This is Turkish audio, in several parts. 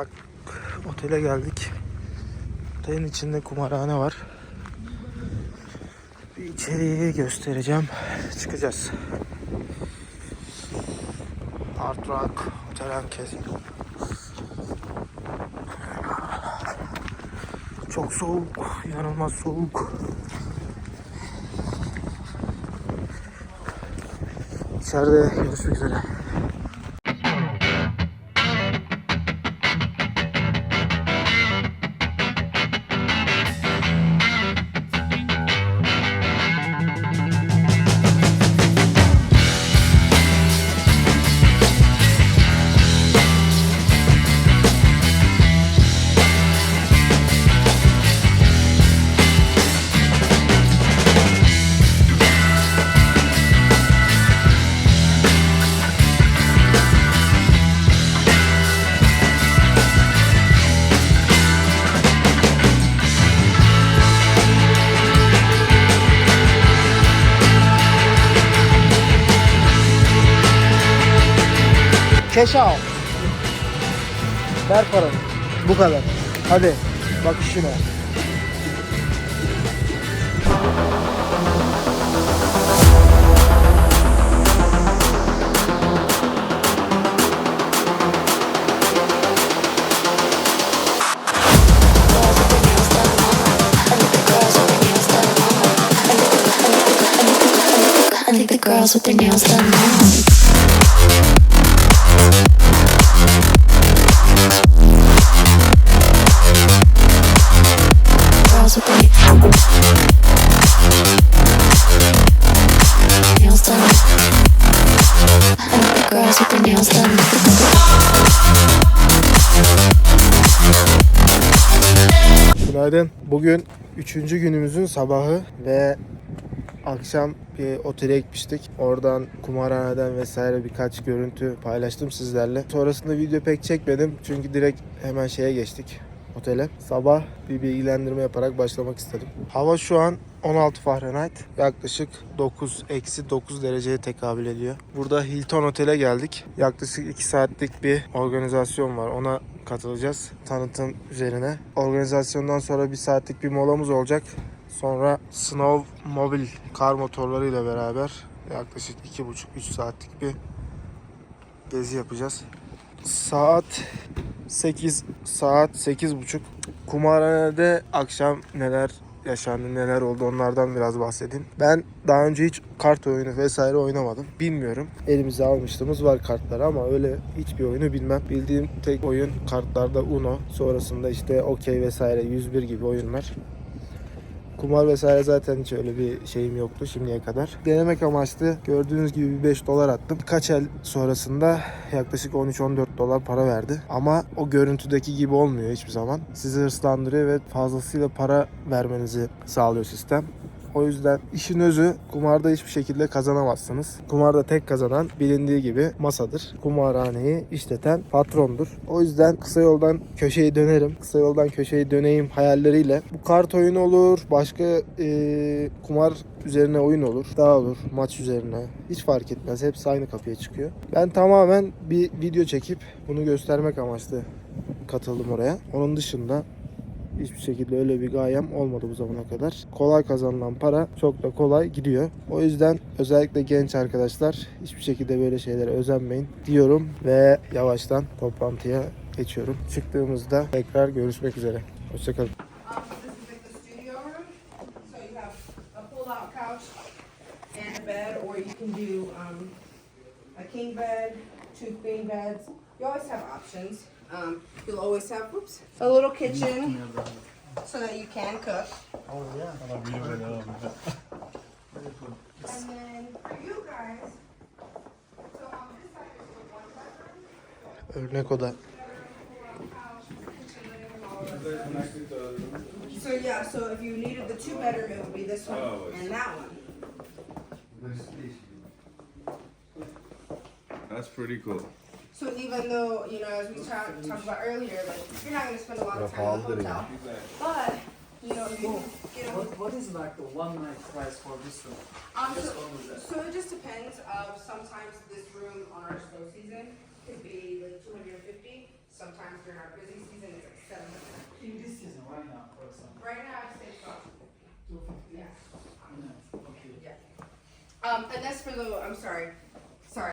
Rock Otel'e geldik. Otelin içinde kumarhane var. Bir içeriği göstereceğim. Çıkacağız. Hard Rock Otel Casino. Çok soğuk, inanılmaz soğuk. İçeride görüşmek üzere. Cash out. Ver paranı. Bu kadar. Hadi. Bak girls with their nails done now. Günaydın. Bugün üçüncü günümüzün sabahı ve akşam bir otele gitmiştik. Oradan kumarhaneden vesaire birkaç görüntü paylaştım sizlerle. Sonrasında video pek çekmedim çünkü direkt hemen şeye geçtik otele. Sabah bir bilgilendirme yaparak başlamak istedim. Hava şu an 16 Fahrenheit. Yaklaşık 9 eksi 9 dereceye tekabül ediyor. Burada Hilton Otel'e geldik. Yaklaşık 2 saatlik bir organizasyon var. Ona katılacağız. Tanıtım üzerine. Organizasyondan sonra bir saatlik bir molamız olacak. Sonra Snow Mobil kar motorlarıyla beraber yaklaşık 2,5-3 saatlik bir gezi yapacağız. Saat 8 saat 8.30 kumarhanede akşam neler yaşandı neler oldu onlardan biraz bahsedeyim. Ben daha önce hiç kart oyunu vesaire oynamadım. Bilmiyorum. Elimize almışlığımız var kartları ama öyle hiçbir oyunu bilmem. Bildiğim tek oyun kartlarda Uno. Sonrasında işte okey vesaire 101 gibi oyunlar. Kumar vesaire zaten hiç öyle bir şeyim yoktu şimdiye kadar. Denemek amaçlı gördüğünüz gibi bir 5 dolar attım. Kaç el sonrasında yaklaşık 13-14 dolar para verdi. Ama o görüntüdeki gibi olmuyor hiçbir zaman. Sizi hırslandırıyor ve fazlasıyla para vermenizi sağlıyor sistem. O yüzden işin özü kumarda hiçbir şekilde kazanamazsınız. Kumarda tek kazanan bilindiği gibi masadır. Kumarhaneyi işleten patrondur. O yüzden kısa yoldan köşeyi dönerim. Kısa yoldan köşeyi döneyim hayalleriyle. Bu kart oyunu olur, başka eee, kumar üzerine oyun olur, daha olur, maç üzerine. Hiç fark etmez. Hepsi aynı kapıya çıkıyor. Ben tamamen bir video çekip bunu göstermek amaçlı katıldım oraya. Onun dışında Hiçbir şekilde öyle bir gayem olmadı bu zamana kadar. Kolay kazanılan para çok da kolay gidiyor. O yüzden özellikle genç arkadaşlar hiçbir şekilde böyle şeylere özenmeyin diyorum ve yavaştan toplantıya geçiyorum. Çıktığımızda tekrar görüşmek üzere. Hoşçakalın. Um, a king bed, two queen beds. You always have options. Um, you'll always have, whoops, a little kitchen, so that you can cook. Oh, yeah. And then for you guys, so on this side is the one bedroom, Örnek oda. So yeah, so if you needed the two bedroom, it would be this one and that one. That's pretty cool. So even though, you know, as we talked, talked about earlier, like, you're not gonna spend a lot of time in the hotel, but, you know, you can get a, What, what is like the one night price for this room? um, Just so, one of that. so it just depends, of sometimes this room on our slow season could be like two hundred and fifty, sometimes during our busy season, it's like seven hundred. In this season, right now, for example. Right now, I'd say it's about two fifty. Two fifty? Yeah. Okay. Um, and that's for the, I'm sorry, sorry.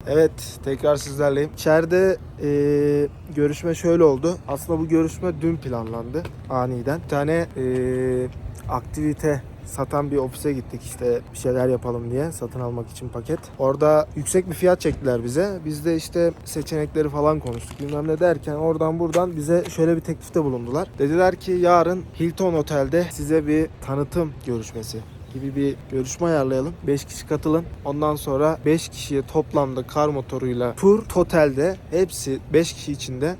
Evet, tekrar sizlerleyim. İçeride eee, görüşme şöyle oldu. Aslında bu görüşme dün planlandı aniden. Bir tane eee, aktivite satan bir ofise gittik işte bir şeyler yapalım diye satın almak için paket. Orada yüksek bir fiyat çektiler bize. Biz de işte seçenekleri falan konuştuk bilmem ne derken oradan buradan bize şöyle bir teklifte bulundular. Dediler ki yarın Hilton Otel'de size bir tanıtım görüşmesi gibi bir görüşme ayarlayalım. 5 kişi katılın. Ondan sonra 5 kişiye toplamda kar motoruyla tur totalde hepsi 5 kişi içinde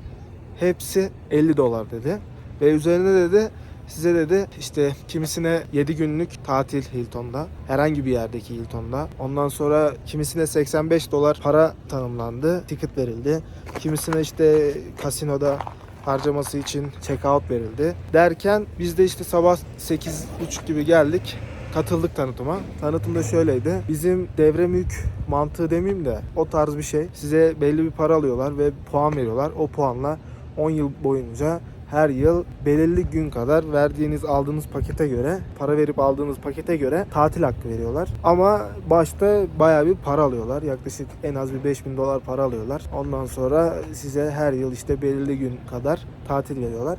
hepsi 50 dolar dedi. Ve üzerine dedi size dedi işte kimisine 7 günlük tatil Hilton'da herhangi bir yerdeki Hilton'da. Ondan sonra kimisine 85 dolar para tanımlandı. Ticket verildi. Kimisine işte kasinoda harcaması için check-out verildi. Derken biz de işte sabah 8.30 gibi geldik katıldık tanıtıma. Tanıtım da şöyleydi. Bizim devre mülk mantığı demeyeyim de o tarz bir şey. Size belli bir para alıyorlar ve puan veriyorlar. O puanla 10 yıl boyunca her yıl belirli gün kadar verdiğiniz aldığınız pakete göre para verip aldığınız pakete göre tatil hakkı veriyorlar. Ama başta bayağı bir para alıyorlar. Yaklaşık en az bir 5000 dolar para alıyorlar. Ondan sonra size her yıl işte belirli gün kadar tatil veriyorlar.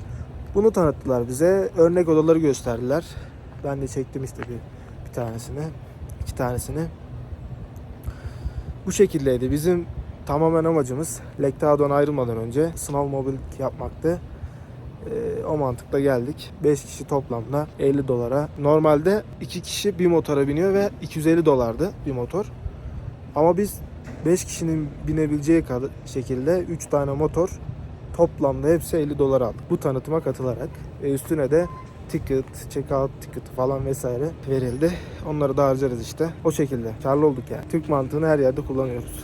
Bunu tanıttılar bize. Örnek odaları gösterdiler. Ben de çektim işte bir, bir tanesini, iki tanesini. Bu şekildeydi. Bizim tamamen amacımız Lake Tahoe'dan ayrılmadan önce snowmobile yapmaktı. Ee, o mantıkla geldik. 5 kişi toplamda 50 dolara. Normalde 2 kişi bir motora biniyor ve 250 dolardı bir motor. Ama biz 5 kişinin binebileceği kadar şekilde 3 tane motor toplamda hepsi 50 dolar aldık. Bu tanıtıma katılarak ve üstüne de ticket, check-out ticket falan vesaire verildi. Onları da harcarız işte. O şekilde. Karlı olduk yani. Türk mantığını her yerde kullanıyoruz.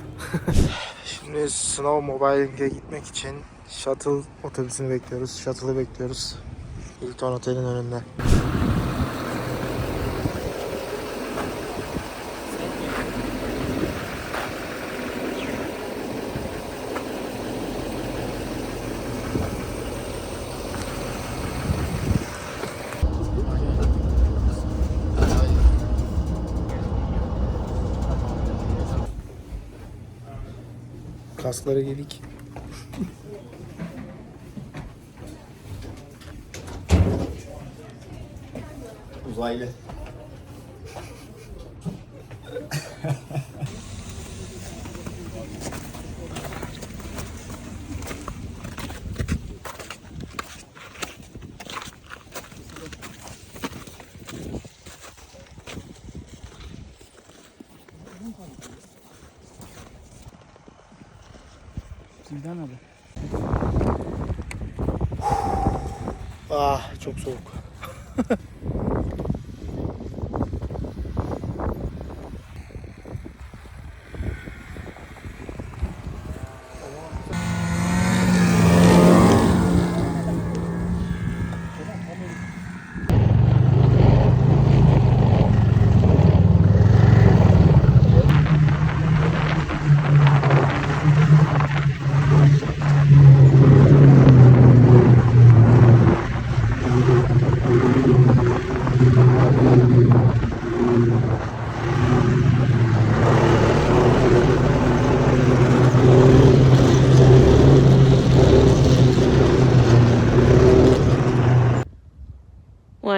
Şimdi Snowmobile'e gitmek için shuttle otobüsünü bekliyoruz. Shuttle'ı bekliyoruz. Hilton Otel'in önünde. Kaskları giydik. Uzaylı. Sizden abi. Ah çok soğuk.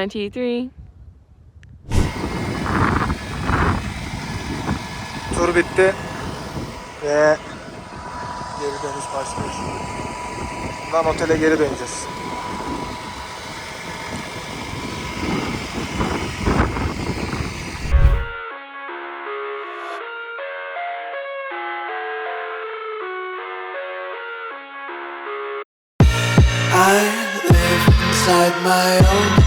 One, two, three. Tur bitti. Ve geri dönüş başlıyor. Bundan otele geri döneceğiz. I live inside my own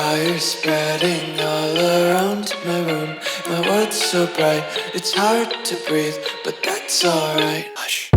Fire spreading all around my room. My world's so bright, it's hard to breathe, but that's alright. Hush.